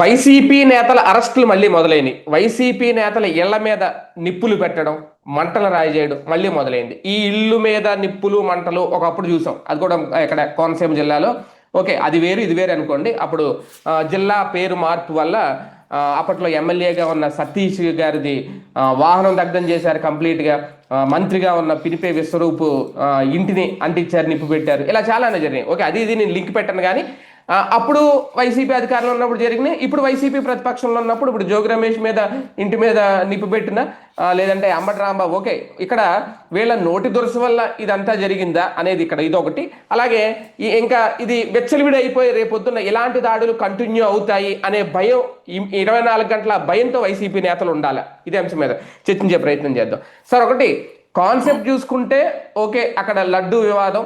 YCP నేతల అరెస్టులు మళ్ళీ మొదలైనవి వైసీపీ నేతల ఇళ్ళ మీద నిప్పులు పెట్టడం మంటలు రాయి చేయడం మళ్ళీ మొదలైంది. ఈ ఇల్లు మీద నిప్పులు మంటలు ఒకప్పుడు చూసాం. అది కూడా ఇక్కడ కోనసీమ జిల్లాలో. ఓకే అది వేరు ఇది వేరు అనుకోండి. అప్పుడు జిల్లా పేరు మార్పు వల్ల అప్పట్లో ఎమ్మెల్యేగా ఉన్న సతీష్ గారిది వాహనం దగ్ధం చేశారు కంప్లీట్గా. మంత్రిగా ఉన్న పినిపే విశ్వరూపు ఇంటిని అంటించారు నిప్పు పెట్టారు. ఇలా చాలానే జరిగినాయి. ఓకే అది ఇది నేను లింక్ పెట్టను కానీ అప్పుడు వైసీపీ అధికారంలో ఉన్నప్పుడు జరిగినాయి ఇప్పుడు వైసీపీ ప్రతిపక్షంలో ఉన్నప్పుడు ఇప్పుడు జోగి రమేష్ మీద ఇంటి మీద నిప్పు పెట్టిన లేదంటే అంబటి రాంబాబు ఓకే ఇక్కడ వీళ్ళ నోటి దురస వల్ల ఇదంతా జరిగిందా అనేది ఇక్కడ ఇదొకటి. అలాగే ఇంకా ఇది వెచ్చలివిడి అయిపోయి రేపొద్దున ఇలాంటి దాడులు కంటిన్యూ అవుతాయి అనే భయం ఇరవై నాలుగు గంటల భయంతో వైసీపీ నేతలు ఉండాలి. ఇదే అంశం మీద చర్చించే ప్రయత్నం చేద్దాం. సార్ ఒకటి కాన్సెప్ట్ చూసుకుంటే ఓకే అక్కడ లడ్డు వివాదం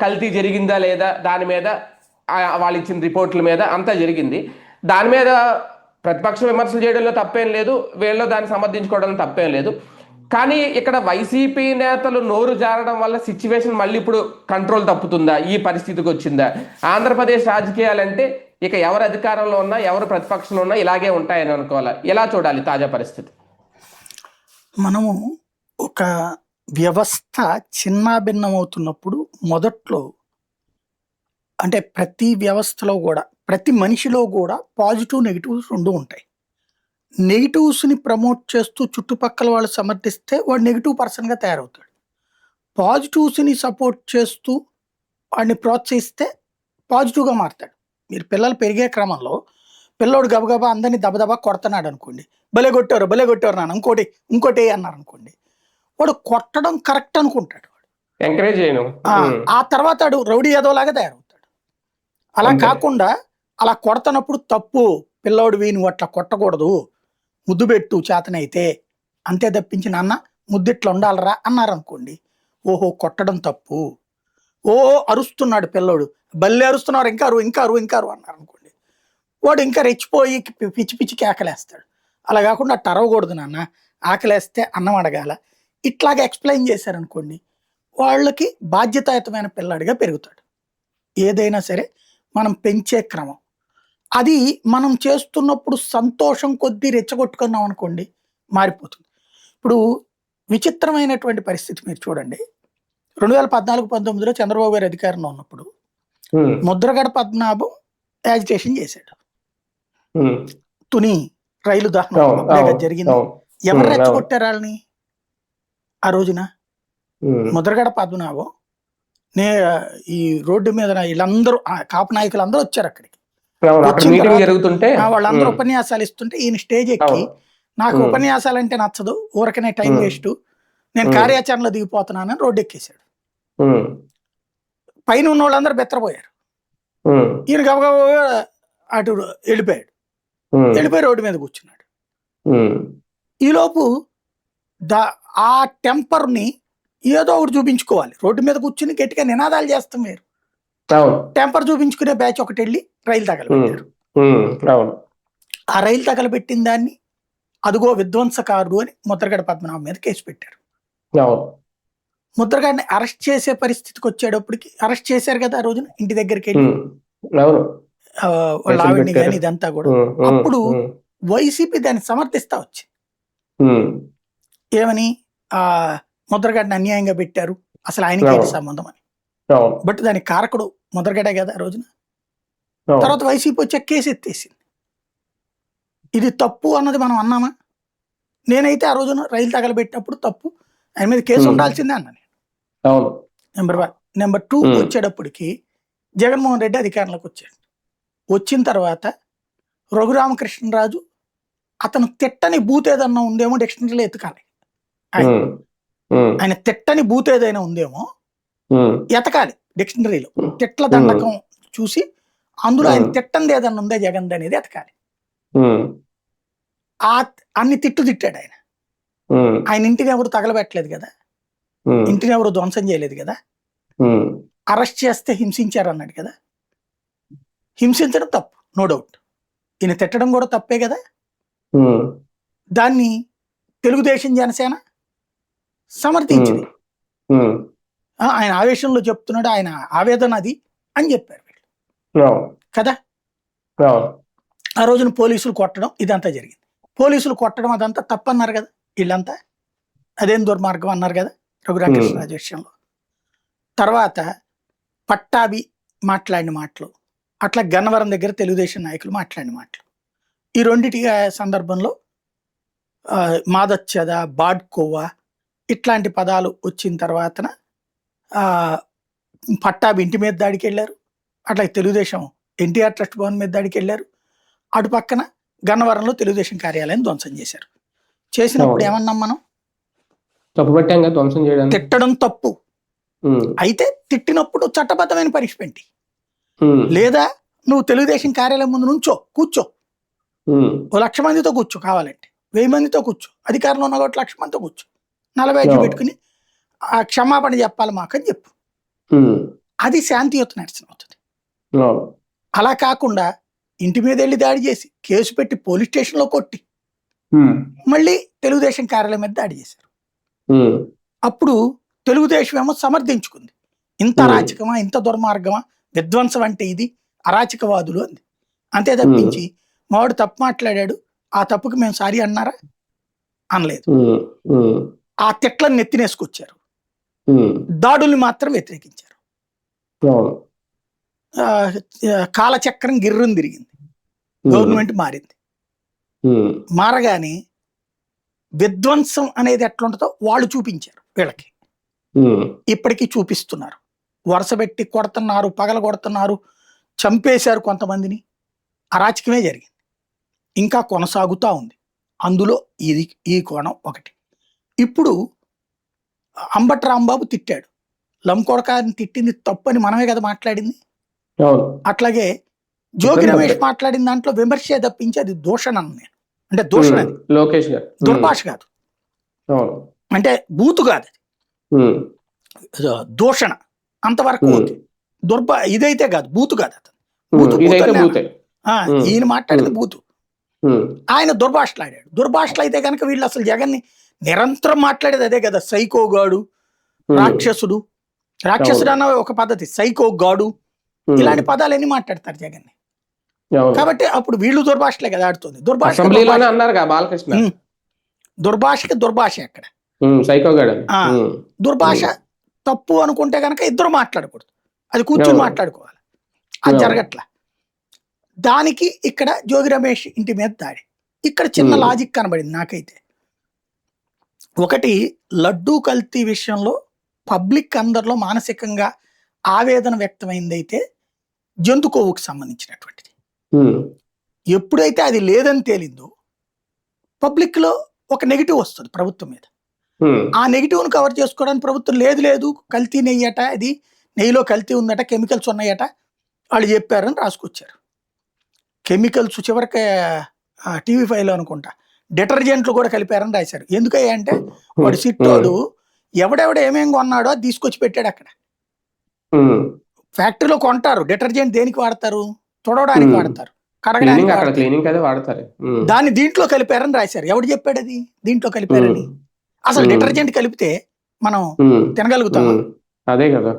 కల్తీ జరిగిందా లేదా దాని మీద వాళ్ళు ఇచ్చిన రిపోర్ట్ల మీద అంతా జరిగింది. దాని మీద ప్రతిపక్ష విమర్శలు చేయడంలో తప్పేం లేదు. వీళ్ళు దాన్ని సమర్థించుకోవడంలో తప్పేం లేదు. కానీ ఇక్కడ వైసీపీ నేతలు నోరు జారడం వల్ల సిచ్యువేషన్ మళ్ళీ ఇప్పుడు కంట్రోల్ తప్పుతుందా? ఈ పరిస్థితికి వచ్చిందా? ఆంధ్రప్రదేశ్ రాజకీయాలంటే ఇక ఎవరు అధికారంలో ఉన్నా ఎవరు ప్రతిపక్షంలో ఉన్నా ఇలాగే ఉంటాయని అనుకోవాలి? ఎలా చూడాలి తాజా పరిస్థితి? మనము ఒక వ్యవస్థ చిన్నాభిన్నమవుతున్నప్పుడు మొదట్లో అంటే ప్రతి వ్యవస్థలో కూడా ప్రతి మనిషిలో కూడా పాజిటివ్ నెగిటివ్స్ రెండు ఉంటాయి. నెగిటివ్స్ని ప్రమోట్ చేస్తూ చుట్టుపక్కల వాళ్ళు సమర్థిస్తే వాడు నెగిటివ్ పర్సన్గా తయారవుతాడు. పాజిటివ్స్ని సపోర్ట్ చేస్తూ వాడిని ప్రోత్సహిస్తే పాజిటివ్గా మారుతాడు. మీరు పిల్లలు పెరిగే క్రమంలో పిల్లోడు గబగబా అందరినీ దబదబా కొడుతున్నాడు అనుకోండి. భలే కొట్టారు భలే కొట్టారు నాన్న ఇంకోటి ఇంకోటి అన్నారు అనుకోండి. వాడు కొట్టడం కరెక్ట్ అనుకుంటాడు వాడు. ఎంకరేజ్ చేయను. ఆ, తర్వాత వాడు రౌడీ ఏదోలాగా తయారవుతాడు. అలా. కాకుండా అలా కొడతనప్పుడు తప్పు పిల్లోడు వీని అట్లా కొట్టకూడదు ముద్దు పెట్టు చేతనైతే. అంతే తప్పించి నాన్న ముద్దిట్లా ఉండాలరా అన్నారు అనుకోండి ఓహో కొట్టడం తప్పు. ఓ అరుస్తున్నాడు పిల్లోడు. బల్లె అరుస్తున్నారు ఇంకా అరువు ఇంకా అరువు ఇంకా అన్నారు అనుకోండి వాడు ఇంకా రెచ్చిపోయి పిచ్చి పిచ్చి కేకలేస్తాడు అలా కాకుండా అట్ట అరవకూడదు నాన్న ఆకలేస్తే అన్నం అడగాల. ఇట్లాగా ఎక్స్ప్లెయిన్ చేశారనుకోండి వాళ్ళకి బాధ్యతాయుతమైన పిల్లాడిగా పెరుగుతాడు. ఏదైనా సరే మనం పెంచే క్రమం అది మనం చేస్తున్నప్పుడు సంతోషం కొద్దీ రెచ్చగొట్టుకున్నాం అనుకోండి మారిపోతుంది ఇప్పుడు విచిత్రమైనటువంటి పరిస్థితి మీరు చూడండి రెండు వేల పద్నాలుగు పంతొమ్మిదిలో చంద్రబాబు గారు అధికారంలో ఉన్నప్పుడు. ముద్రగడ పద్మనాభం యాజిటేషన్ చేశాడు. తుని రైలు దహనం జరిగింది. ఎవరు. రెచ్చగొట్టారు వాళ్ళని ఆ రోజున. ముద్రగడ పద్మనాభం నే ఈ రోడ్డు మీద వీళ్ళందరూ కాపు నాయకులు అందరూ వచ్చారు అక్కడికి జరుగుతుంటే వాళ్ళందరూ. ఉపన్యాసాలు ఇస్తుంటే ఈయన స్టేజ్ ఎక్కి. నాకు. ఉపన్యాసాలు అంటే నచ్చదు ఊరకనే టైం. వేస్ట్ నేను. కార్యాచరణలో దిగిపోతున్నానని రోడ్డు ఎక్కేశాడు. పైన ఉన్న వాళ్ళందరూ బెత్తరపోయారు. ఈయన గబగబా అటు వెళ్ళిపోయాడు. వెళ్ళిపోయి రోడ్డు మీద కూర్చున్నాడు. ఈలోపు దా ఆ టెంపర్ని ఏదో ఒకటి చూపించుకోవాలి. రోడ్డు మీద కూర్చుని గట్టిగా నినాదాలు చేస్తాం మీరు. టెంపర్ చూపించుకునే బ్యాచ్ ఒకటి వెళ్ళి రైలు తగలబెట్టారు. ఆ రైలు తగలబెట్టిన దాన్ని అదిగో విధ్వంసకారుడు అని ముద్రగడ పద్మనాభం మీద కేసు పెట్టారు. ముద్రగడిని అరెస్ట్ చేసే పరిస్థితికి వచ్చేటప్పటికి అరెస్ట్ చేశారు కదా ఆ రోజున ఇంటి దగ్గరికి వెళ్ళి? ఆవిడ్ని. కానీ ఇదంతా కూడా. అప్పుడు. వైసీపీ దాన్ని సమర్థిస్తా వచ్చింది. ఏమని? ఆ ముద్రగడిని అన్యాయంగా పెట్టారు. అసలు ఆయనకి ఏంటి. సంబంధం అని. బట్ దానికి కారకుడు ముద్రగడే కదా ఆ రోజున. తర్వాత వైసీపీ వచ్చే కేసు ఎత్తేసింది ఇది తప్పు అన్నది మనం అన్నామా? నేనైతే ఆ రోజున రైలు తగలబెట్టినప్పుడు తప్పు. ఆయన మీద కేసు. ఉండాల్సిందే అన్నాను అవును. Number one. Number two. వచ్చేటప్పటికి జగన్మోహన్ రెడ్డి అధికారంలోకి వచ్చాడు. వచ్చిన తర్వాత రఘురామకృష్ణరాజు అతను తిట్టని బూత్ ఏదన్నా ఉందేమో డిక్షనరీలో ఎతకాలి ఆయన. తిట్టని బూత్ ఏదైనా ఉందేమో. ఎతకాలి డిక్షనరీలో. తిట్ల దండకం చూసి అందులో ఆయన. తిట్టంది ఏదన్నా ఉందా జగన్ అనేది ఎతకాలి. ఆ అన్ని తిట్టు తిట్టాడు ఆయన. ఆయన ఇంటిని ఎవరు తగలబెట్టలేదు కదా. ఇంటిని ఎవరు ధ్వంసం చేయలేదు కదా. అరెస్ట్ చేస్తే హింసించారు అన్నాడు కదా హింసించడం తప్పు నో డౌట్ ఈయన తిట్టడం కూడా తప్పే కదా. దాన్ని తెలుగుదేశం జనసేన సమర్థించింది. ఆయన ఆవేశంలో చెప్తున్నాడు ఆయన ఆవేదన అది అని చెప్పారు వీళ్ళు. కదా? ఆ రోజున పోలీసులు కొట్టడం ఇదంతా జరిగింది. పోలీసులు కొట్టడం అదంతా తప్పన్నారు కదా వీళ్ళంతా? అదేం దుర్మార్గం అన్నారు కదా రఘురామకృష్ణరాజు విషయంలో? తర్వాత పట్టాభి మాట్లాడిన మాటలు అట్లా గన్నవరం దగ్గర తెలుగుదేశం నాయకులు మాట్లాడిన మాటలు. ఈ రెండిటి సందర్భంలో మాదచ్చద బాడ్కోవా ఇట్లాంటి పదాలు వచ్చిన తర్వాతన ఆ, పట్టాభి ఇంటి మీద దాడికి వెళ్ళారు అట్లా తెలుగుదేశం ఎన్టీఆర్ ట్రస్ట్ భవన్ మీద దాడికి వెళ్ళారు అటు పక్కన గన్నవరంలో తెలుగుదేశం కార్యాలయం ధ్వంసం చేశారు. చేసినప్పుడు. ఏమన్నాం మనం? పెట్టాం ధ్వంసం చేయడానికి. తిట్టడం తప్పు. అయితే తిట్టినప్పుడు చట్టబద్ధమైన పనిష్మెంట్ ఉమ్, లేదా నువ్వు తెలుగుదేశం కార్యాలయం ముందు నుంచో కూర్చో. ఓ లక్ష మందితో కూర్చో కావాలంటే. వెయ్యి మందితో కూర్చో. అధికారంలో ఉన్న ఒకటి లక్ష మందితో కూర్చో. నలభై ఐదు. పెట్టుకుని ఆ క్షమాపణ చెప్పాలి మాకని చెప్పు. అది శాంతియుత నిరసన అవుతుంది. అలా కాకుండా ఇంటి మీద వెళ్ళి దాడి చేసి కేసు పెట్టి పోలీస్ స్టేషన్లో కొట్టి ఉమ్, మళ్ళీ తెలుగుదేశం కార్యాలయం మీద దాడి చేశారు. అప్పుడు తెలుగుదేశం ఏమో సమర్థించుకుంది. ఇంత. అరాచకమా ఇంత దుర్మార్గమా విధ్వంసం అంటే ఇది అరాచకవాదులు అంది. అంతే తప్పించి మావాడు తప్పు మాట్లాడాడు ఆ తప్పుకి మేము సారీ అన్నారా? అనలేదు. ఆ తిట్లను నెత్తినేసుకొచ్చారు. దాడుల్ని మాత్రం వ్యతిరేకించారు. కాలచక్రం గిర్రం తిరిగింది. గవర్నమెంట్ మారింది. మారగానే విధ్వంసం అనేది ఎట్లుంటుందో వాళ్ళు చూపించారు వీళ్ళకి. ఇప్పటికీ చూపిస్తున్నారు. వరుస పెట్టి కొడుతున్నారు పగల కొడుతున్నారు చంపేశారు కొంతమందిని. అరాచకమే జరిగింది. ఇంకా కొనసాగుతూ ఉంది. అందులో ఇది ఈ కోణం ఒకటి. ఇప్పుడు అంబటి రాంబాబు తిట్టాడు. లంకొడకాన్ని తిట్టింది తప్పని మనమే కదా మాట్లాడింది. అట్లాగే జోగి రమేష్. మాట్లాడిన దాంట్లో విమర్శ తప్పించి అది దూషణ నేను. అంటే దూషణ లోకేష్ గారు. దుర్భాష కాదు. అంటే బూతు కాదు. దూషణ. అంతవరకు దుర్భ ఇదైతే కాదు బూతు కాదు అతను. బూతు. ఈయన మాట్లాడింది. బూతు. ఆయన దుర్భాషలాడాడు. దుర్భాషలు అయితే కనుక వీళ్ళు అసలు జగన్ని నిరంతరం మాట్లాడేది అదే కదా సైకోగాడు ఉమ్, రాక్షసుడు. రాక్షసుడు అన్న ఒక పద్ధతి సైకో గాడు. ఇలాంటి పదాలన్నీ మాట్లాడతారు అవును. కాబట్టి అప్పుడు వీళ్ళు దుర్భాషలే కదా ఆడుతుంది. దుర్భాష బాలకృష్ణ. దుర్భాషకి దుర్భాష అక్కడ. సైకో గాడు. దుర్భాష తప్పు అనుకుంటే కనుక ఇద్దరు మాట్లాడకూడదు. అది కూర్చొని. మాట్లాడుకోవాలి. అది. జరగట్ల. దానికి ఇక్కడ జోగి రమేష్ ఇంటి మీద దాడి. ఇక్కడ చిన్న. లాజిక్ కనబడింది నాకైతే. ఒకటి లడ్డూ కల్తీ విషయంలో పబ్లిక్ అందరిలో మానసికంగా ఆవేదన వ్యక్తమైందైతే జంతు కొవ్వుకు సంబంధించినటువంటిది ఎప్పుడైతే అది లేదని తేలిందో పబ్లిక్లో ఒక నెగిటివ్ వస్తుంది ప్రభుత్వం మీద. ఆ నెగిటివ్ను కవర్ చేసుకోవడానికి ప్రభుత్వం లేదు లేదు కల్తీ నెయ్యి అట ఇది నెయ్యిలో కల్తీ ఉందట కెమికల్స్ ఉన్నాయట వాళ్ళు చెప్పారని రాసుకొచ్చారు. కెమికల్స్ చివరికి టీవీ ఫైవ్లో అనుకుంటా డిటర్జెంట్లు కూడా కలిపారని రాశారు. ఎందుకయ్యా అంటే వాడు సిట్టోడు ఎవడెవడ ఏమేం కొన్నాడో అది తీసుకొచ్చి పెట్టాడు అక్కడ. ఫ్యాక్టరీలో కొంటారు. డిటర్జెంట్ దేనికి వాడతారు? తుడవడానికి. వాడతారు. కడగడానికి వాడతారు. దాన్ని దీంట్లో కలిపారని రాశారు. ఎవడు చెప్పాడు అది? దీంట్లో కలిపారని. అసలు. డిటర్జెంట్ కలిపితే మనం ఉమ్, అదే కదా.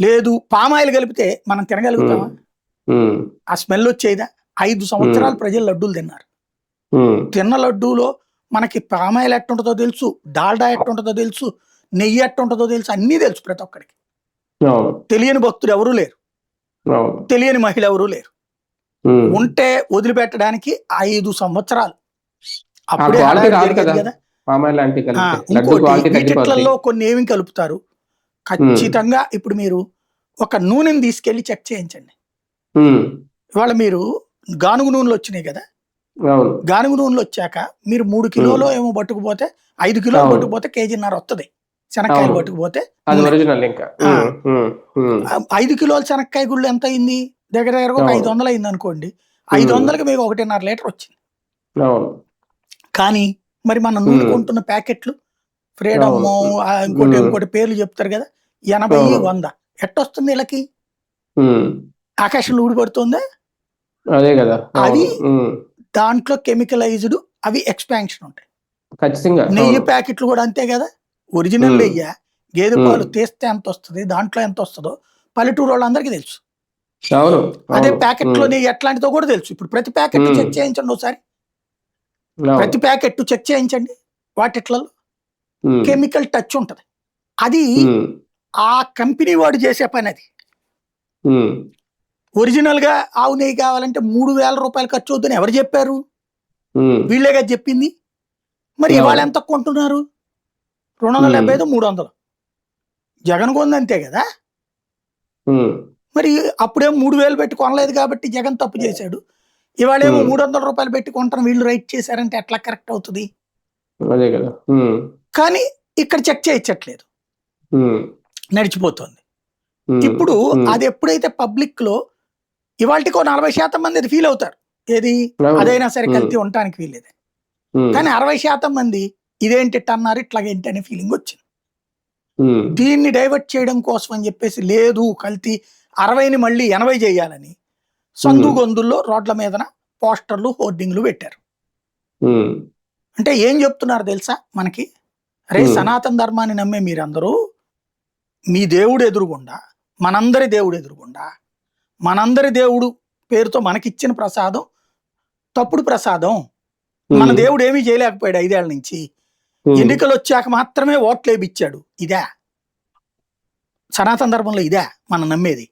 లేదు పామాయిల్ కలిపితే మనం తినగలుగుతామా? ఆ స్మెల్ వచ్చేదా? ఐదు సంవత్సరాలు ప్రజలు లడ్డూలు తిన్నారు. తిన్న లడ్డూలో మనకి పామాయిల్ ఎట్టుంటుందో తెలుసు డాల్డా ఎట్టుంటుందో తెలుసు నెయ్యి ఎట్టుంటుందో తెలుసు అన్నీ తెలుసు ప్రతి ఒక్కడికి. తెలియని భక్తులు ఎవరూ లేరు. తెలియని మహిళ ఎవరూ లేరు. ఉంటే వదిలిపెట్టడానికి ఐదు సంవత్సరాలు. అప్పుడే కదా. కొన్ని ఏమి కలుపుతారు? ఖచ్చితంగా ఇప్పుడు మీరు ఒక నూనెని తీసుకెళ్ళి చెక్ చేయించండి. ఇవాళ మీరు గానుగు నూనెలు వచ్చినాయి కదా. గానుగు నూనెలు వచ్చాక మీరు మూడు కిలోలు ఏమో పట్టుకుపోతే ఐదు కిలోలు అవును. పట్టుకుపోతే కేజీన్నర వస్తుంది శనక్కాయలు. పట్టుకుపోతే ఐదు కిలోల శనక్కాయ గుళ్ళు ఎంత అయింది? దగ్గర దగ్గర ఒక. ఐదు వందలు అయింది అనుకోండి. ఐదు వందలకి మీకు ఒకటిన్నర లీటర్ వచ్చింది. కానీ మరి మన నూనె. కొంటున్న ప్యాకెట్లు ఫ్రీడమ్. ఇంకోటి. ఇంకోటి పేర్లు చెప్తారు కదా ఎనభై. వంద. ఎట్టొస్తుంది వీళ్ళకి? ఆకాశంలో ఊడిపడుతుందా? అదే కదా. అది దాంట్లో కెమికలైజ్డ్ అవి ఎక్స్పాన్షన్ ఉంటాయి ఖచ్చితంగా నెయ్యి. ప్యాకెట్లు కూడా అంతే కదా ఒరిజినల్. నెయ్యి గేదె. పాలు తీస్తే ఎంత వస్తుంది దాంట్లో ఎంత వస్తుందో పల్లెటూరు వాళ్ళందరికీ తెలుసు అదే. ప్యాకెట్లోని ఎట్లాంటిదో కూడా తెలుసు ఇప్పుడు ప్రతి ప్యాకెట్. చెక్ చేయించండి ఒకసారి. ప్రతి ప్యాకెట్ చెక్ చేయించండి వాటిట్లలో. కెమికల్ టచ్ ఉంటది అది. ఆ కంపెనీ వాడు చేసే పని అది ఉమ్. ఒరిజినల్గా ఆవు నెయ్యి కావాలంటే మూడు వేల రూపాయలు ఖర్చు అవుతుందని ఎవరు చెప్పారు ఉమ్. వీళ్ళే కదా చెప్పింది మరి. ఇవాళ ఎంత కొంటున్నారు రెండు వందల. డెబ్బై ఐదు మూడు వందలు జగన్ కొంది అంతే కదా. మరి అప్పుడేం మూడు వేలు పెట్టి కొనలేదు కాబట్టి జగన్ తప్పు చేశాడు ఇవాళేమో. మూడు వందల రూపాయలు పెట్టి కొంటాను వీళ్ళు రైట్ చేశారంటే ఎట్లా కరెక్ట్ అవుతుంది అదే కదా ఉమ్. కానీ ఇక్కడ చెక్ చేయించట్లేదు. నడిచిపోతుంది. ఇప్పుడు. అది ఎప్పుడైతే పబ్లిక్లో ఇవాళకో నలభై శాతం మంది అది ఫీల్ అవుతారు ఏది. అదైనా సరే. కల్తీ ఉండటానికి వీల్లేదు ఉమ్. కానీ అరవై శాతం మంది ఇదేంటి ఇట్ట అన్నారు ఇట్లాగేంటి అనే ఫీలింగ్ వచ్చింది. దీన్ని డైవర్ట్ చేయడం కోసం అని చెప్పేసి లేదు కల్తీ అరవైని మళ్ళీ ఎనభై చేయాలని సందు. గొంతుల్లో రోడ్ల మీదన పోస్టర్లు హోర్డింగ్లు పెట్టారు. అంటే ఏం చెప్తున్నారు తెలుసా మనకి రే. సనాతన ధర్మాన్ని నమ్మే మీరందరూ మీ దేవుడు ఎదురుగుండా మనందరి దేవుడు ఎదురుగుండా మనందరి దేవుడు పేరుతో మనకిచ్చిన ప్రసాదం తప్పుడు ప్రసాదం. మన. దేవుడు ఏమీ చేయలేకపోయాడు ఐదేళ్ళ నుంచి. ఎన్నికలు వచ్చాక మాత్రమే ఓట్లు వేపిచ్చాడు. ఇదే. సనాతన ధర్మంలో ఇదే మనం నమ్మేది.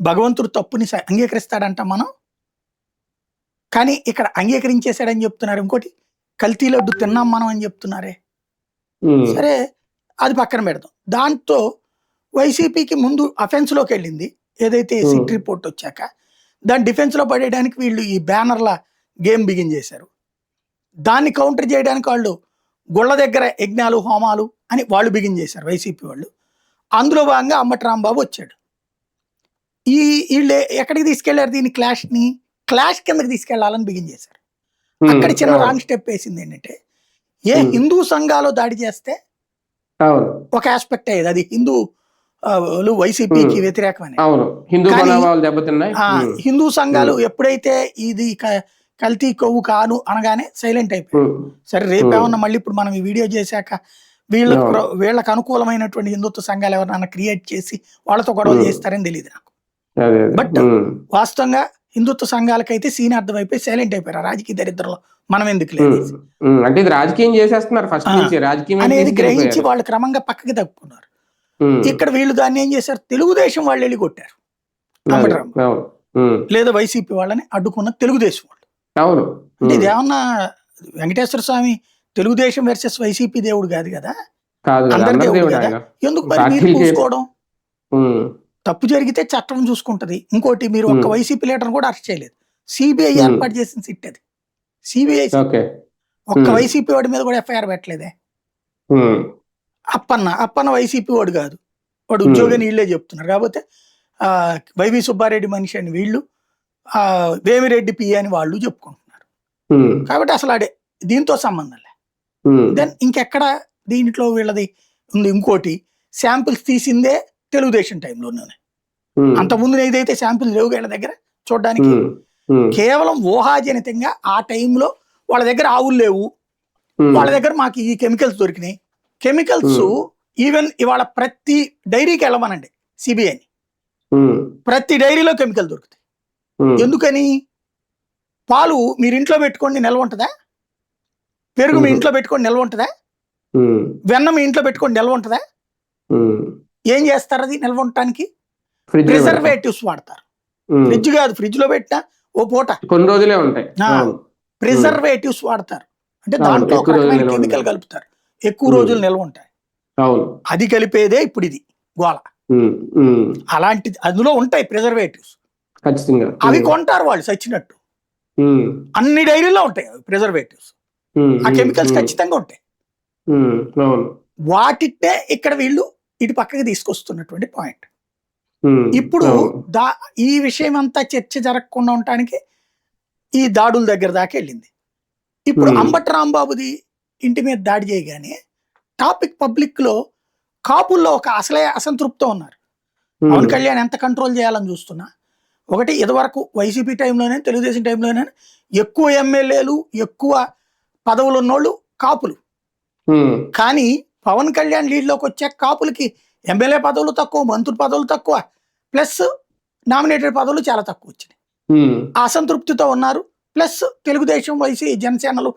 భగవంతుడు తప్పుని అంగీకరిస్తాడంట మనం. కానీ ఇక్కడ అంగీకరించేశాడని చెప్తున్నారు. ఇంకోటి కల్తీ లడ్డు తిన్నాం మనం అని చెప్తున్నారే. సరే అది పక్కన పెడదాం. దాంతో వైసీపీకి ముందు అఫెన్స్లోకి వెళ్ళింది. ఏదైతే. సిట్ రిపోర్ట్ వచ్చాక దాన్ని డిఫెన్స్లో పడేయడానికి వీళ్ళు ఈ బ్యానర్ల గేమ్ బిగిన్ చేశారు దాన్ని కౌంటర్ చేయడానికి వాళ్ళు గుళ్ళ దగ్గర యజ్ఞాలు హోమాలు అని వాళ్ళు బిగిన్ చేశారు వైసీపీ వాళ్ళు అందులో భాగంగా అంబటి రాంబాబు వచ్చాడు ఈ వీళ్ళు ఎక్కడికి తీసుకెళ్ళారు దీని క్లాష్ని క్లాష్ కిందకి తీసుకెళ్ళాలని బిగిన్ చేశారు. అక్కడ చిన్న. రాంగ్ స్టెప్ వేసింది ఏంటంటే ఏ. హిందూ సంఘాలు దాడి చేస్తే ఒక ఆస్పెక్ట్ అయ్యేది అది హిందూ వైసీపీకి. వ్యతిరేకమని అవును హిందూ సంఘాలు ఎప్పుడైతే ఇది కల్తీ కొవ్వు కాను అనగానే సైలెంట్ అయిపోయాయి ఉమ్. సరే రేపు. ఏమన్నా మళ్ళీ ఇప్పుడు మనం ఈ వీడియో చేశాక వీళ్ళకు. వీళ్ళకి అనుకూలమైనటువంటి హిందుత్వ సంఘాలు ఎవరైనా క్రియేట్ చేసి వాళ్ళతో గొడవ Hmm. చేస్తారని తెలియదు నాకు ఉమ్. వాస్తవంగా హిందుత్వ సంఘాలకైతే సీన్ అర్థమైపోయి సైలెంట్ అయిపోయారు రాజకీయ దరిద్రంలో మనం ఎందుకు. లేదు. అంటే ఇది రాజకీయం చేసేస్తున్నారు ఫస్ట్. నుంచి రాజకీయం అనేది గ్రహించి వాళ్ళు క్రమంగా పక్కకి తప్పుకున్నారు ఇక్కడ వీళ్ళు దాన్ని ఏం చేశారు తెలుగుదేశం వాళ్ళు వెళ్ళి కొట్టారు. లేదా వైసీపీ వాళ్ళని అడ్డుకున్న తెలుగుదేశం వాళ్ళు అవును అంటే ఉమ్. ఇదేమన్నా వెంకటేశ్వర స్వామి తెలుగుదేశం వర్సెస్ వైసీపీ దేవుడు కాదు కదా అందరి దేవుడు కదా. ఎందుకు మరి మీరు ఉమ్. తప్పు జరిగితే చట్టం చూసుకుంటది ఇంకోటి మీరు ఒక్క. వైసీపీ లీడర్ కూడా అరెస్ట్ చేయలేదు సిబిఐ. ఏర్పాటు చేసిన సిట్ అది సిబిఐ ఒక్క. వైసీపీ వాడి మీద కూడా ఎఫ్ఐఆర్ పెట్టలేదే. అప్పన్న అప్పన్న వైసీపీ వాడు కాదు వాడు. ఉద్యోగం వీళ్ళే చెప్తున్నారు కాకపోతే ఆ, వైవి సుబ్బారెడ్డి మనిషి అని వీళ్ళు ఆ, వేమిరెడ్డి పి అని వాళ్ళు చెప్పుకుంటున్నారు. కాబట్టి అసలు ఆడే దీంతో సంబంధం లే. దెన్ ఇంకెక్కడ దీంట్లో వీళ్ళది ఉంది ఇంకోటి శాంపిల్స్ తీసిందే తెలుగుదేశం టైంలోనే. అంతకుముందు ఏదైతే శాంపిల్ లేవు వీళ్ళ దగ్గర చూడడానికి. కేవలం ఊహాజనితంగా ఆ టైంలో వాళ్ళ దగ్గర ఆవులు లేవు. వాళ్ళ దగ్గర మాకు ఈ కెమికల్స్ దొరికినాయి కెమికల్స్. ఈవెన్ ఇవాళ ప్రతి డైరీకి వెళ్ళమనండి సిబిఐని. ప్రతి డైరీలో కెమికల్ దొరుకుతాయి. ఎందుకని పాలు మీరు ఇంట్లో పెట్టుకోండి నిల్వ ఉంటుందా పెరుగు మీ. ఇంట్లో పెట్టుకొని నిల్వ ఉంటుందా. వెన్న మీ ఇంట్లో పెట్టుకొని నిల్వ ఉంటుందా. ఏం చేస్తారు అది నిల్వ ఉండటానికి. ప్రిజర్వేటివ్స్ వాడతారు. ఫ్రిడ్జ్ కాదు ఫ్రిడ్జ్లో పెట్టినా ఓ పూట కొన్ని రోజులే ఉంటాయి. ప్రిజర్వేటివ్స్ వాడతారు అంటే దాంట్లో ఒక రకమైన కెమికల్. కలుపుతారు ఎక్కువ. రోజులు నిల్వ ఉంటాయి అది కలిపేదే ఇప్పుడు ఇది గోళ. అలాంటి అందులో ఉంటాయి ప్రిజర్వేటివ్స్ ఖచ్చితంగా అవి. కొంటారు వాళ్ళు చచ్చినట్టు. అన్ని డైరీలో ఉంటాయి ప్రిజర్వేటివ్స్. ఆ కెమికల్స్. ఖచ్చితంగా ఉంటాయి వాటినే ఇక్కడ వీళ్ళు ఇటు పక్కకి తీసుకొస్తున్నటువంటి పాయింట్. ఇప్పుడు. దా ఈ విషయం అంతా చర్చ జరగకుండా ఉండటానికి ఈ దాడుల దగ్గర దాకా వెళ్ళింది ఇప్పుడు. అంబటి రాంబాబుది ఇంటి మీద దాడి చేయగానే టాపిక్ పబ్లిక్లో కాపుల్లో ఒక అసలే అసంతృప్తం ఉన్నారు. పవన్ కళ్యాణ్ ఎంత కంట్రోల్ చేయాలని చూస్తున్నా? ఒకటి ఇదివరకు వైసీపీ టైంలోనే తెలుగుదేశం టైంలోనే ఎక్కువ ఎమ్మెల్యేలు ఎక్కువ పదవులు ఉన్నోళ్ళు కాపులు. కానీ పవన్ కళ్యాణ్ లీడ్లోకి వచ్చే కాపులకి ఎమ్మెల్యే పదవులు తక్కువ మంత్రి పదవులు తక్కువ ప్లస్ నామినేటెడ్ పదవులు చాలా తక్కువ వచ్చినాయి. అసంతృప్తితో ఉన్నారు. ప్లస్ తెలుగుదేశం వైసీ జనసేనలు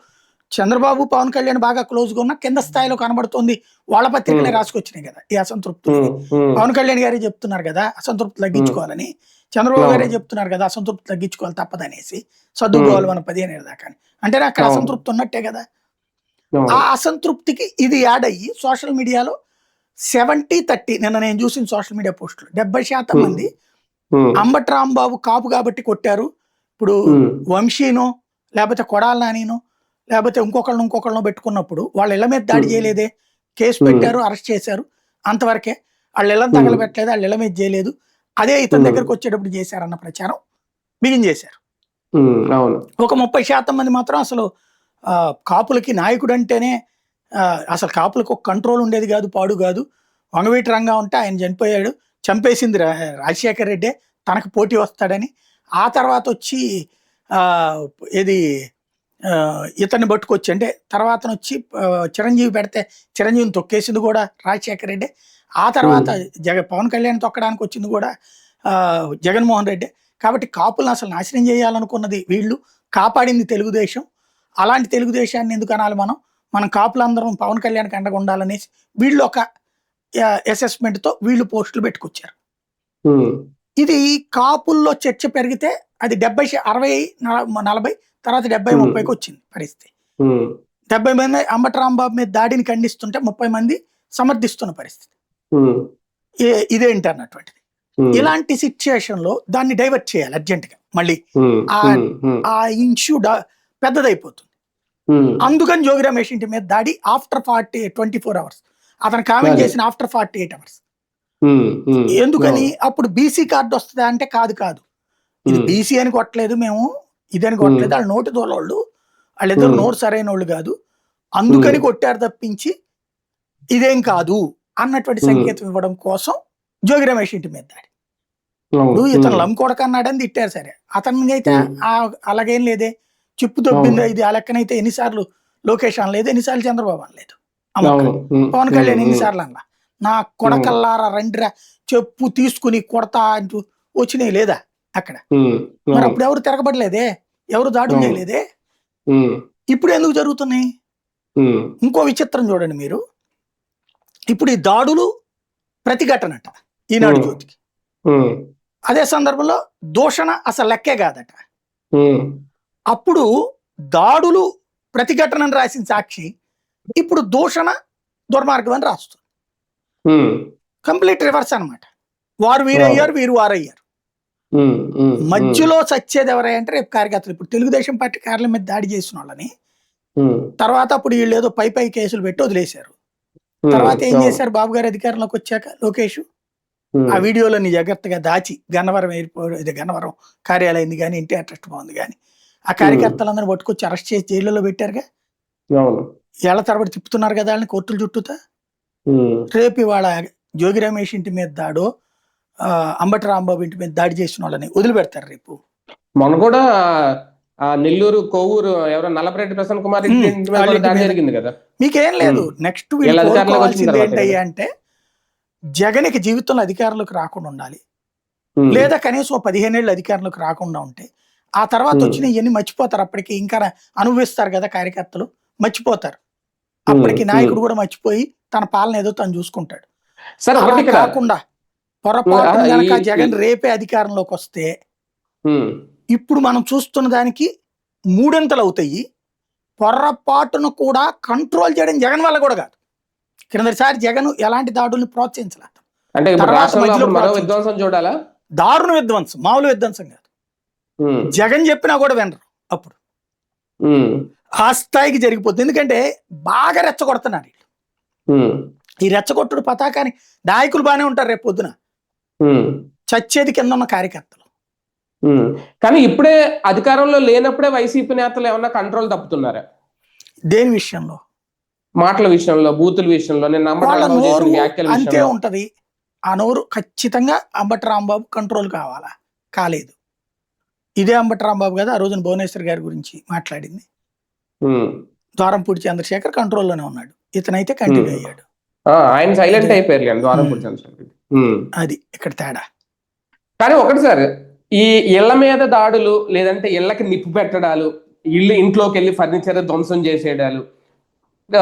చంద్రబాబు పవన్ కళ్యాణ్ బాగా క్లోజ్గా ఉన్న కింద స్థాయిలో కనబడుతుంది వాళ్ళ పత్రికలే. రాసుకొచ్చినాయి కదా ఈ అసంతృప్తి ఉమ్, ఉమ్, పవన్ కళ్యాణ్ గారే చెప్తున్నారు కదా అసంతృప్తి తగ్గించుకోవాలని చంద్రబాబు. గారే చెప్తున్నారు కదా అసంతృప్తి తగ్గించుకోవాలి తప్పదనేసి సర్దుకోవాలి మన పదిహేను దాకా. అంటే అక్కడ. అసంతృప్తి ఉన్నట్టే కదా. ఆ అసంతృప్తికి ఇది యాడ్ అయ్యి సోషల్ మీడియాలో సెవెంటీ థర్టీ నిన్న నేను చూసిన సోషల్ మీడియా పోస్టులు డెబ్బై శాతం. మంది అంబటి రాంబాబు కాపు కాబట్టి కొట్టారు ఇప్పుడు వంశీనో లేకపోతే కొడాల నానినో లేకపోతే ఇంకొకళ్ళను ఇంకొకళ్ళను పెట్టుకున్నప్పుడు వాళ్ళ ఇళ్ళ మీద దాడి. చేయలేదే? కేసు. పెట్టారు అరెస్ట్ చేశారు. అంతవరకే వాళ్ళ ఇళ్ళని. తగలబెట్టలేదు వాళ్ళ ఇళ్ళ మీద చేయలేదు. అదే ఇతని. దగ్గరకు వచ్చేటప్పుడు చేశారన్న ప్రచారం బిగిన్ చేశారు. ఒక ముప్పై శాతం మంది మాత్రం అసలు ఆ, కాపులకి నాయకుడు అంటేనే అసలు కాపులకు ఒక కంట్రోల్ ఉండేది కాదు పాడు కాదు. వంగవీటి రంగా ఉంటే ఆయన చనిపోయాడు. చంపేసింది రాజశేఖర రెడ్డి. తనకు పోటీ వస్తాడని. ఆ తర్వాత వచ్చి ఇది ఇతన్ని పట్టుకొచ్చి అంటే తర్వాత వచ్చి చిరంజీవి పెడితే చిరంజీవిని తొక్కేసింది కూడా రాజశేఖర రెడ్డి. ఆ తర్వాత జగ పవన్ కళ్యాణ్ తొక్కడానికి వచ్చింది కూడా జగన్మోహన్ రెడ్డి. కాబట్టి కాపులను అసలు నాశనం చేయాలనుకున్నది వీళ్ళు. కాపాడింది తెలుగుదేశం. అలాంటి తెలుగుదేశాన్ని ఎందుకు అనాలి మనం? మనం కాపులందరం పవన్ కళ్యాణ్కి అండగా ఉండాలనేసి వీళ్ళు ఒక అసెస్మెంట్తో వీళ్ళు పోస్టులు పెట్టుకొచ్చారు. ఇది కాపుల్లో చర్చ పెరిగితే అది డెబ్బై అరవై నల- నలభై తర్వాత డెబ్బై. ముప్పైకి వచ్చింది పరిస్థితి. డెబ్బై మంది అంబటి రాంబాబు మీద దాడిని ఖండిస్తుంటే ముప్పై మంది సమర్థిస్తున్న పరిస్థితి. ఇదేంటి అన్నటువంటిది. ఇలాంటి సిచ్యుయేషన్లో దాన్ని డైవర్ట్ చేయాలి అర్జెంట్గా మళ్ళీ ఆ- ఇన్షూ పెద్దదైపోతుంది. అందుకని జోగి రమేష్ ఇంటి మీద దాడి after forty twenty four hours. అతను కామెంట్. చేసిన ఆఫ్టర్ ఫార్టీ ఎయిట్ అవర్స్. ఎందుకని? అప్పుడు బీసీ కార్డు వస్తుందా అంటే కాదు కాదు. ఇది బీసీ అని కొట్టలేదు మేము. ఇదని కొట్టలేదు వాళ్ళ నోటి తోలోళ్ళు వాళ్ళిద్దరు. నోరు సరైన వాళ్ళు కాదు. అందుకని. కొట్టారు తప్పించి ఇదేం కాదు అన్నటువంటి. సంకేతం ఇవ్వడం కోసం జోగి రమేష్ ఇంటి మీద దాడి. ఇప్పుడు ఇతను లంకొడక అన్నాడని తిట్టారు సరే. అతని అయితే. ఆ- అలాగేం లేదే. చిప్పు తొప్పింది ఇది ఆ లెక్కనైతే ఎన్నిసార్లు లోకేష్ అనలేదు ఎన్నిసార్లు చంద్రబాబు అనలేదు పవన్ కళ్యాణ్ ఎన్నిసార్లు అన్నా? నా కొడకల్లారా రండిరా? చెప్పు తీసుకుని కొడతా అంటూ వచ్చినాయి లేదా? అక్కడ. మరి అప్పుడు ఎవరు తిరగబడలేదే? ఎవరు దాడులు అవును. చేయలేదే? ఇప్పుడు ఎందుకు జరుగుతున్నాయి? ఇంకో విచిత్రం చూడండి మీరు. ఇప్పుడు ఈ దాడులు ప్రతిఘటనట ఈనాడు. జ్యోతికి. అదే సందర్భంలో దూషణ అసలు లెక్కే కాదట. అప్పుడు దాడులు ప్రతిఘటనని రాసిన సాక్షి ఇప్పుడు దూషణ దుర్మార్గం అని రాస్తుంది. కంప్లీట్ రివర్స్ అన్నమాట. వారు వీరయ్యారు వీరు వారయ్యారు. మధ్యలో చచ్చేది ఎవరంటే రేపు కార్యకర్తలు. ఇప్పుడు తెలుగుదేశం పార్టీ కార్యాలయం మీద దాడి చేసిన వాళ్ళని. తర్వాత అప్పుడు వీళ్ళు ఏదో పై పై కేసులు పెట్టి వదిలేశారు. తర్వాత ఏం చేశారు? బాబు గారు అధికారంలోకి వచ్చాక లోకేష్ ఆ వీడియోలని జాగ్రత్తగా దాచి గన్నవరం ఎయిర్పోర్ట్ ఇది గన్నవరం కార్యాలయం కానీ ఎన్టీఆర్ ట్రస్ట్ బాగుంది కానీ ఆ కార్యకర్తలందరూ పట్టుకొచ్చి అరెస్ట్ చేసి జైల్లో పెట్టారుగా? ఏళ్ళ తరబడి తిప్పుతున్నారు కదా వాళ్ళని కోర్టుల చుట్టూతా? రేపు ఇవాళ జోగి రమేష్ ఇంటి మీద దాడో అంబటి రాంబాబు ఇంటి మీద దాడి చేసిన వాళ్ళని వదిలిపెడతారు రేపు. మొన్న కూడా నెల్లూరు కొవ్వూరు ఎవరో నల్లపరెడ్డి ప్రసన్న కుమార్. జరిగింది కదా. మీకేం లేదు. నెక్స్ట్ వీళ్ళు ఏంటయ్యా అంటే జగన్కి జీవితంలో అధికారంలోకి రాకుండా ఉండాలి. లేదా కనీసం ఓ పదిహేనేళ్ళు అధికారంలోకి రాకుండా ఉంటే ఆ తర్వాత. వచ్చిన ఇవన్నీ మర్చిపోతారు. అప్పటికి ఇంకా అనుభవిస్తారు కదా కార్యకర్తలు. మర్చిపోతారు. అప్పటికి. నాయకుడు కూడా మర్చిపోయి తన పాలన ఏదో తను చూసుకుంటాడు. సరే కాకుండా పొరపాటు ఈ- జగన్ రేపే అధికారంలోకి వస్తే ఇప్పుడు మనం చూస్తున్న దానికి మూడింతలు అవుతాయి. పొరపాటును కూడా కంట్రోల్ చేయడం జగన్ వల్ల కూడా కాదు. క్రిందటిసారి జగన్ ఎలాంటి దాడుల్ని ప్రోత్సహించలేదు. అంటే. విధ్వంసం చూడాలా? దారుణ విధ్వంసం మామూలు విధ్వంసం కాదు. జగన్ చెప్పినా కూడా వినరు అప్పుడు. ఆ స్థాయికి జరిగిపోతుంది ఎందుకంటే బాగా రెచ్చగొడుతున్నారు వీళ్ళు. ఈ రెచ్చగొట్టుడు పతాకాన్ని నాయకులు బాగానే ఉంటారు రేపు పొద్దున. చచ్చేది కింద ఉన్న కార్యకర్తలు. కానీ ఇప్పుడే అధికారంలో లేనప్పుడే వైసీపీ నేతలు ఏమన్నా కంట్రోల్ తప్పుతున్నారా? దేని విషయంలో? మాటల విషయంలో బూతుల విషయంలో నేను అంతే ఉంటది. ఆ నోరు ఖచ్చితంగా అంబటి రాంబాబు కంట్రోల్ కావాలా? కాలేదు. ఇదే అంబటి రాంబాబు కదా ఆ రోజున భువనేశ్వర్ గారి గురించి మాట్లాడింది. ద్వారంపూడి చంద్రశేఖర్ కంట్రోల్లోనే ఉన్నాడు. ఇతనైతే కంటిన్యూ. అయ్యాడు. ఆయన సైలెంట్. అయిపోయారు కానీ ద్వారం ఉమ్. పుట్టిన అది ఇక్కడ తేడా. కానీ ఒకటి సార్ ఈ ఇళ్ళ మీద దాడులు లేదంటే ఇళ్ళకి నిప్పు పెట్టడాలు ఇల్లు ఇంట్లోకి వెళ్ళి ఫర్నిచర్ ధ్వంసం చేసేయడాలు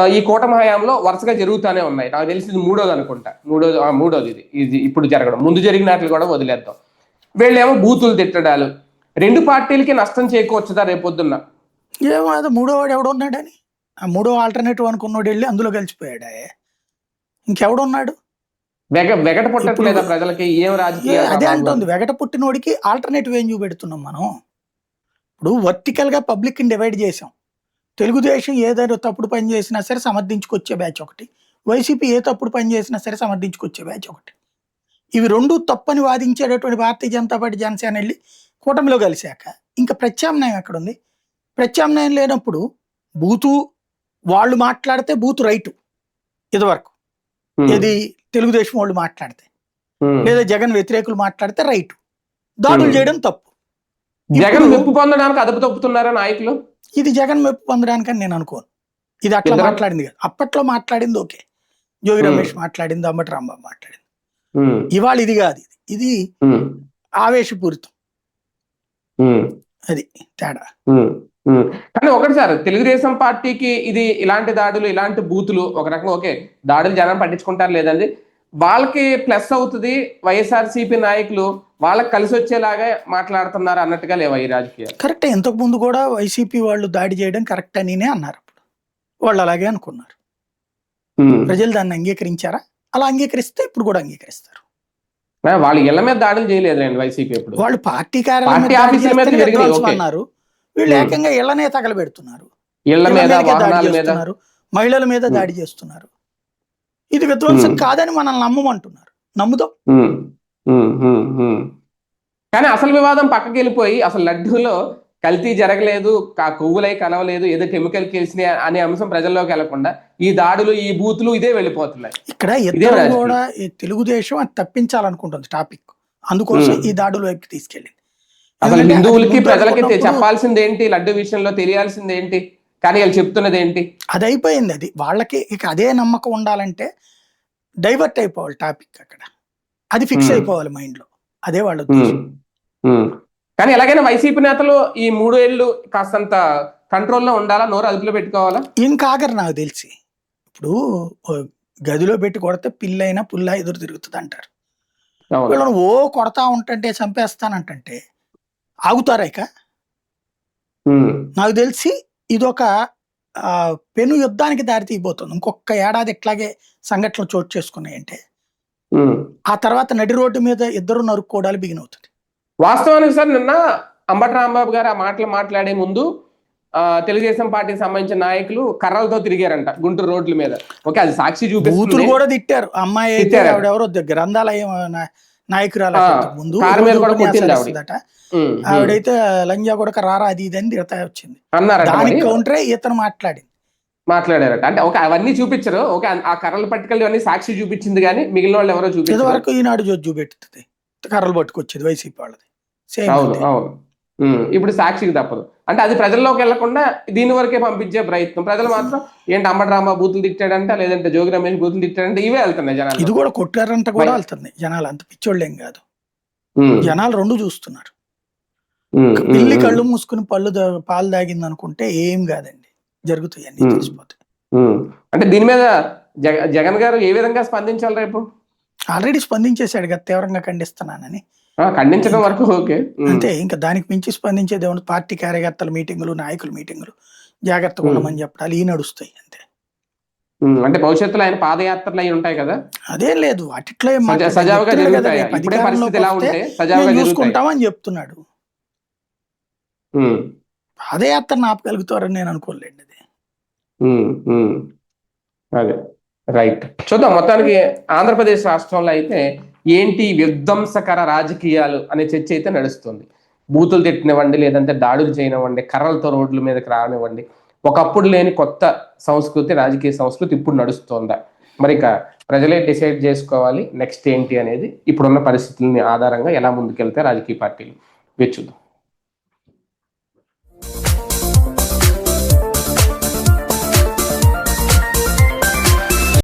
ఈ కూటమి హయాంలో వరుసగా జరుగుతూనే ఉన్నాయి. నాకు తెలిసి ఇది మూడోది అనుకుంటా. మూడోది ఆ, మూడోది ఇది. ఇది ఇప్పుడు జరగడం. ముందు జరిగినట్లు కూడా వదిలేద్దాం. వీళ్ళేమో బూతులు తిట్టడాలు. రెండు పార్టీలకి నష్టం చేకూర్చదా రేపొద్దున్న? ఏమో అది మూడో వాడు ఎవడున్నాడని ఆ మూడో ఆల్టర్నేటివ్ అనుకున్నోడు వెళ్ళి అందులో కలిసిపోయాడా. ఇంకెవడున్నాడు? వెగ వెగట పుట్టట్లేదా ప్రజలకి? ఏం రాజకీయ అదే అంటుంది. వెగట పుట్టినోడికి ఆల్టర్నేటివ్ ఏం చూపెడుతున్నాం మనం. ఇప్పుడు వర్టికల్గా పబ్లిక్ని డివైడ్ చేసాం తెలుగుదేశం ఏదైనా తప్పుడు పని చేసినా సరే సమర్థించుకొచ్చే బ్యాచ్ ఒకటి. వైసీపీ ఏ తప్పుడు పని చేసినా సరే సమర్థించుకొచ్చే బ్యాచ్ ఒకటి. ఇవి రెండు తప్పని వాదించేటటువంటి భారతీయ జనతా పార్టీ జనసేన వెళ్ళి కూటమిలో కలిశాక ఇంకా ప్రత్యామ్నాయం ఎక్కడ ఉంది ప్రత్యామ్నాయం లేనప్పుడు బూతు వాళ్ళు మాట్లాడితే బూతు రైటు. ఇదివరకు. ఇది తెలుగుదేశం వాళ్ళు మాట్లాడితే. లేదా జగన్ వ్యతిరేకులు మాట్లాడితే రైట్. దాడులు. చేయడం తప్పు. జగన్ మెప్పు పొందడానికి అదుపు తప్పుతున్నారా నాయకులు? ఇది జగన్ మెప్పు పొందడానికని నేను అనుకోను. ఇది అట్లా మాట్లాడింది కాదు. అప్పట్లో మాట్లాడింది ఓకే. జోగి. రమేష్ మాట్లాడింది అంబటి రాంబాబు మాట్లాడింది. ఇవాళ ఇది కాదు ఇది. ఇది ఆవేశపూరితం. అది తేడా. కానీ ఒకటి సార్ తెలుగుదేశం పార్టీకి ఇది ఇలాంటి దాడులు ఇలాంటి బూతులు ఒక రకంగా ఓకే. దాడులు జనం పట్టించుకుంటారు లేదండి. వాళ్ళకి ప్లస్ అవుతుంది వైఎస్ఆర్సీపీ నాయకులు వాళ్ళకి కలిసి వచ్చేలాగా మాట్లాడుతున్నారు అన్నట్టుగా లేవా ఈ రాజకీయాలు? కరెక్టే. ఇంతకు ముందు కూడా వైసీపీ వాళ్ళు దాడి చేయడం కరెక్ట్ అనినే అన్నారు అప్పుడు. వాళ్ళు అలాగే అనుకున్నారు. ప్రజలు దాన్ని అంగీకరించారా? అలా అంగీకరిస్తే ఇప్పుడు కూడా అంగీకరిస్తారు. వాళ్ళు ఇళ్ళ మీద దాడులు చేయలేదులేండి వైసీపీ ఇప్పుడు వాళ్ళు పార్టీ కార్యాలయం. అన్నారు. వీళ్ళు. ఏకంగా ఇళ్ళనే తగలబెడుతున్నారు. ఇళ్ళ మీద మహిళల మీద. దాడి చేస్తున్నారు. ఇది విధ్వంసం. కాదని మనల్ని నమ్మమంటున్నారు. నమ్ముదాం. కానీ అసలు వివాదం పక్కకి వెళ్ళిపోయి అసలు లడ్డూలో కల్తీ జరగలేదు కా- కొవ్వులై కలవలేదు ఏదో కెమికల్ కేసినాయి అనే అంశం ప్రజల్లోకి వెళ్ళకుండా ఈ దాడులు ఈ బూతులు ఇదే వెళ్ళిపోతున్నాయి. ఇక్కడ ఇద్దరు. కూడా ఈ తెలుగుదేశం అది తప్పించాలనుకుంటుంది టాపిక్. అందుకోసం. ఈ దాడుల వైపు తీసుకెళ్ళింది. అసలు హిందువులకి ప్రజలకి తె- అనుకున్నప్పుడు చెప్పాల్సింది ఏంటి లడ్డు విషయంలో తెలియాల్సింది ఏంటి కానీ వాళ్ళు చెప్తున్నది ఏంటి? అది అయిపోయింది అది. వాళ్ళకి ఇక అదే నమ్మకం ఉండాలంటే డైవర్ట్ అయిపోవాలి టాపిక్ అక్కడ. అది ఫిక్స్. అయిపోవాలి మైండ్లో అదే వాళ్ళ ఉద్దేశం. కానీ ఎలాగైనా వైసీపీ నేతలు ఈ మూడు ఏళ్ళు కాస్తంత కంట్రోల్లో ఉండాలా? నోరు అదుపులో పెట్టుకోవాలా? ఇంకా ఆగరు నాకు తెలిసి. ఇప్పుడు గదిలో పెట్టి కొడితే పిల్లైనా పుల్ల ఎదురు తిరుగుతుంది అంటారు. వీళ్ళని ఓ కొడతా ఉంటుంటే చంపేస్తానంటే ఆగుతారా ఇక? నాకు తెలిసి ఇదొక పెను యుద్ధానికి దారి తీయబోతుంది ఇంకొక ఏడాది ఇట్లాగే సంఘటనలు చోటు చేసుకున్నాయంటే. ఆ తర్వాత నడి రోడ్డు మీద ఇద్దరు నరుక్కోవడాలు బిగిన్ అవుతుంది వాస్తవానికి సార్ నిన్న అంబటి రాంబాబు గారు ఆ మాటలు మాట్లాడే ముందు ఆ, తెలుగుదేశం పార్టీకి సంబంధించిన నాయకులు కర్రలతో తిరిగారంట గుంటూరు రోడ్ల మీద. ఓకే అది సాక్షి చూపిస్తుంది. కూడా తిట్టారు. అమ్మాయి అయితే గ్రంథాలయం నాయకురాలు ముందు. ఆవిడైతే లంజా కూడా రారా అది ఇది అని తిడతా వచ్చింది. దానికి. కౌంటరే ఇతను మాట్లాడింది. మాట్లాడారట. అంటే ఓకే అవన్నీ చూపించరు. ఓకే ఆ కర్రల పట్టుకెళ్ళి ఇవన్నీ సాక్షి చూపించింది కానీ మిగిలిన వాళ్ళు ఎవరో చూపించారు. ఇదివరకు ఈనాడు చూపెట్టుతుంది. కర్రలు పట్టుకొచ్చేది వైసీపీ వాళ్ళది. సేమ్ అవును. అవును. ఇప్పుడు సాక్షికి తప్పదు. అంటే అది ప్రజల్లోకి వెళ్ళకుండా దీని వరకే పంపించే ప్రయత్నం. ప్రజలు మాత్రం ఏంటి అంబటి రామ బూతులు తిట్టాడంట లేదంటే జోగి రమేష్ బూతులు తిట్టాడంటే ఇవే వెళ్తున్నాయి జనాలు ఇది కూడా కొట్టారంట కూడా వెళ్తుంది జనాలు అంత పిచ్చోళ్ళేం కాదు. జనాలు రెండు చూస్తున్నారు. పిల్లి కళ్ళు మూసుకుని పళ్ళు పాలు తాగింది అనుకుంటే ఏం కాదండి. జరుగుతాయి అన్ని. తెలిసిపోతాయి. అంటే దీని మీద జగ జగన్ గారు ఏ విధంగా స్పందించాలి రేపు? ఆల్రెడీ స్పందించేశాడు కదా తీవ్రంగా ఖండిస్తున్నానని. ఖండించడం వరకు ఓకే. అంతే ఇంకా దానికి మించి స్పందించేది ఏమన్నా పార్టీ కార్యకర్తల మీటింగులు నాయకుల మీటింగులు. జాగ్రత్తగా Hmm. ఉండమని చెప్పడాలు ఈ నడుస్తాయి అంతే. అంటే భవిష్యత్తులో ఆయన పాదయాత్రలు అయి ఉంటాయి కదా? అదేం లేదు వాటిట్లో. సజావుగా చూసుకుంటామని చెప్తున్నాడు. ఉమ్, పాదయాత్రను ఆపగలుగుతారని నేను అనుకోలేండి అది. అదే. రైట్. చూద్దాం మొత్తానికి ఆంధ్రప్రదేశ్ రాష్ట్రంలో అయితే ఏంటి విధ్వంసకర రాజకీయాలు అనే చర్చ అయితే నడుస్తుంది. బూతులు తిట్టినవ్వండి లేదంటే దాడులు చేయనివ్వండి కర్రలతో రోడ్ల మీదకి రానివ్వండి. ఒకప్పుడు లేని కొత్త సంస్కృతి రాజకీయ సంస్కృతి ఇప్పుడు నడుస్తోందా? మరి ఇక ప్రజలే డిసైడ్ చేసుకోవాలి నెక్స్ట్ ఏంటి అనేది ఇప్పుడున్న పరిస్థితులని ఆధారంగా ఎలా ముందుకెళ్తే రాజకీయ పార్టీలు. వేచుద్దాం